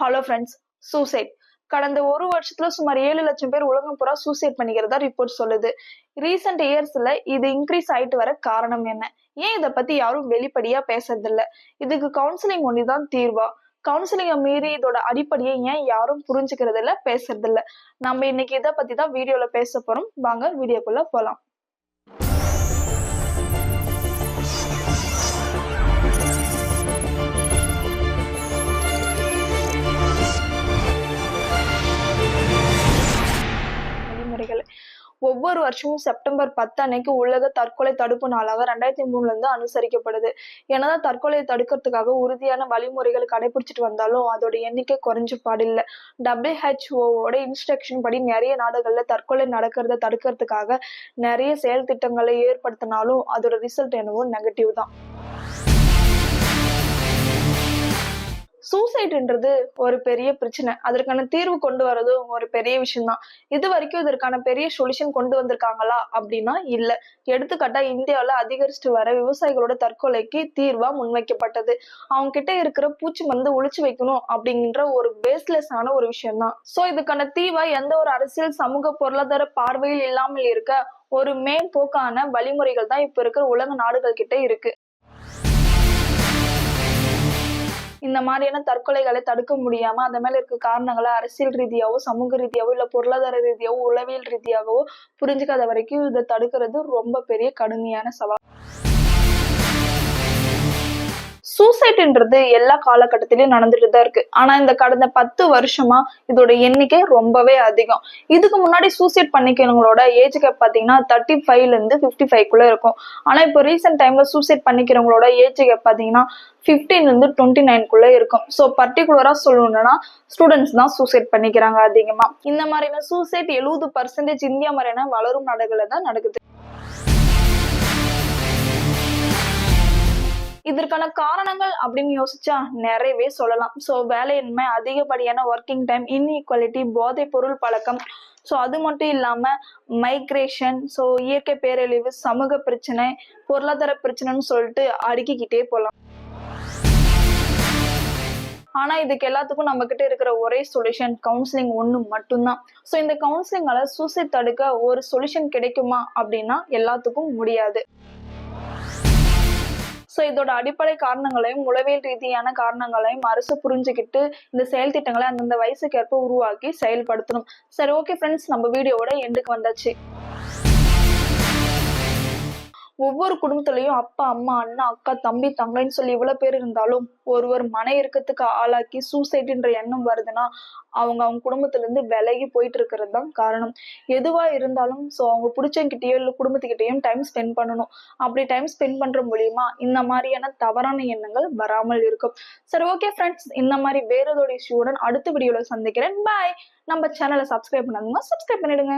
Hello friends suicide கடந்த ஒரு வருஷத்துல சுமார் ஏழு லட்சம் பேர் உலகம் பூரா சூசைட் பண்ணிக்கிறதா ரிப்போர்ட் சொல்லுது. ரீசெண்ட் இயர்ஸ்ல இது இன்க்ரீஸ் ஆயிட்டு வர காரணம் என்ன? ஏன் இதை பத்தி யாரும் வெளிப்படையா பேசுறதில்ல? இதுக்கு கவுன்சிலிங் ஒண்ணுதான் தீர்வா? கவுன்சிலிங்கை மீறி இதோட அடிப்படையை ஏன் யாரும் புரிஞ்சுக்கிறது இல்ல பேசுறது இல்ல நம்ம இன்னைக்கு இதை பத்தி தான் வீடியோல பேச போறோம். வாங்க வீடியோக்குள்ள போலாம். ஒவ்வொரு வருஷமும் செப்டம்பர் பத்து அன்னைக்கு உலக தற்கொலை தடுப்பு நாளாக ரெண்டாயிரத்தி மூணுல இருந்து அனுசரிக்கப்படுது. என்னதான் தற்கொலையை தடுக்கிறதுக்காக உறுதியான வழிமுறைகள் கடைபிடிச்சிட்டு வந்தாலும் அதோட எண்ணிக்கை குறைஞ்சு பாடில்லை. டபிள்யூஹெச்ஓவோட இன்ஸ்ட்ரக்ஷன் படி நிறைய நாடுகளில் தற்கொலை நடக்கிறத தடுக்கிறதுக்காக நிறைய செயல் திட்டங்களை ஏற்படுத்தினாலும் அதோட ரிசல்ட் என்னவோ நெகட்டிவ் தான். சூசைடுன்றது ஒரு பெரிய பிரச்சனை. அதற்கான தீர்வு கொண்டு வரதும் ஒரு பெரிய விஷயம்தான். இது வரைக்கும் இதற்கான பெரிய சொல்யூஷன் கொண்டு வந்திருக்காங்களா? அப்படின்னா இல்ல. எடுத்துக்காட்டா இந்தியாவில் அதிகரிச்சுட்டு வர விவசாயிகளோட தற்கொலைக்கு தீர்வா முன்வைக்கப்பட்டது. அவங்க கிட்ட இருக்கிற பூச்சி மருந்து ஒழிச்சு வைக்கணும் அப்படிங்கிற ஒரு பேஸ்லெஸ் ஆன ஒரு விஷயம் தான் சோ இதுக்கான தீவா எந்த ஒரு அரசியல் சமூக பொருளாதார பார்வையில் இல்லாமல் இருக்க ஒரு மேம்போக்கான வழிமுறைகள் தான் இப்ப இருக்கிற உலக நாடுகள் கிட்ட இருக்கு. இந்த மாதிரியான தற்கொலைகளை தடுக்க முடியாம அந்த மேல இருக்க காரணங்களை அரசியல் ரீதியாவோ சமூக ரீதியாவோ இல்ல பொருளாதார ரீதியாவோ உளவியல் ரீதியாகவோ புரிஞ்சுக்காத வரைக்கும் இதை தடுக்கிறது ரொம்ப பெரிய கடுமையான சவால். சூசைட்ன்றது எல்லா காலகட்டத்திலயும் நடந்துட்டு தான் இருக்கு. ஆனா இந்த கடந்த பத்து வருஷமா இதோட எண்ணிக்கை ரொம்பவே அதிகம். இதுக்கு முன்னாடி சூசைட் பண்ணிக்கிறவங்களோட ஏஜ் கேப் பாத்தீங்கன்னா தேர்ட்டி ஃபைவ்ல இருந்து ஃபிஃப்டி ஃபைவ்க்குள்ள இருக்கும். ஆனா இப்போ ரீசெண்ட் டைம்ல சூசைட் பண்ணிக்கிறவங்களோட ஏஜ் கேப் பாத்தீங்கன்னா ஃபிஃப்டீன்ல இருந்து டுவெண்ட்டி நைன்குள்ள இருக்கும். ஸோ பர்டிகுலரா சொல்லணும்னா ஸ்டூடெண்ட்ஸ் தான் சூசைட் பண்ணிக்கிறாங்க அதிகமா. இந்த மாதிரியான சூசைட் எழுபது பர்சன்டேஜ் இந்தியா மாதிரியான வளரும் நாடுகளில் தான் நடக்குது. இதற்கான காரணங்கள் அப்படின்னு யோசிச்சா நிறையவே சொல்லலாம். ஸோ வேலையின்மை அதிகப்படியான ஒர்க்கிங் டைம் இன்இக்வாலிட்டி போதைப் பொருள் பழக்கம். ஸோ அது மட்டும் இல்லாம மைக்ரேஷன் ஸோ இயற்கை பேரழிவு சமூக பிரச்சனை பொருளாதார பிரச்சனைன்னு சொல்லிட்டு அடுக்கிக்கிட்டே போகலாம் ஆனா இதுக்கு எல்லாத்துக்கும் நம்ம கிட்ட இருக்கிற ஒரே சொல்யூஷன் கவுன்சிலிங் ஒன்று மட்டும்தான். ஸோ இந்த கவுன்சிலிங்கால சூசைட் தடுக்க ஒரு சொல்யூஷன் கிடைக்குமா அப்படின்னா எல்லாத்துக்கும் முடியாது. ஸோ இதோட அடிப்படை காரணங்களையும் உளவியல் ரீதியான காரணங்களையும் அரசு புரிஞ்சுக்கிட்டு இந்த செயல் திட்டங்களை அந்தந்த வயசுக்கேற்ப உருவாக்கி செயல்படுத்தணும். சரி ஓகே ஃப்ரெண்ட்ஸ் நம்ம வீடியோவோட எண்டுக்கு வந்தாச்சு. ஒவ்வொரு குடும்பத்திலையும் அப்பா அம்மா அண்ணா அக்கா தம்பி தங்கைன்னு சொல்லி இவ்வளவு பேர் இருந்தாலும் ஒருவர் மன இறுக்கத்துக்கு ஆளாக்கி சூசைட்ன்ற எண்ணம் வருதுன்னா அவங்க அவங்க குடும்பத்துல இருந்து விலகி போயிட்டு இருக்கிறது தான் காரணம். எதுவா இருந்தாலும் ஸோ அவங்க பிடிச்சங்கிட்டயோ இல்லை குடும்பத்துக்கிட்டயும் டைம் ஸ்பெண்ட் பண்ணணும். அப்படி டைம் ஸ்பெண்ட் பண்ற மூலியமா இந்த மாதிரியான தவறான எண்ணங்கள் வராமல் இருக்கும். சரி ஓகே ஃப்ரெண்ட்ஸ் இந்த மாதிரி வேற ஏதோட இஷ்யூடன் அடுத்த வீடியோல சந்திக்கிறேன். பாய் நம்ம சேனலை சப்ஸ்கிரைப் பண்ணாதவங்க சப்ஸ்கிரைப் பண்ணிடுங்க.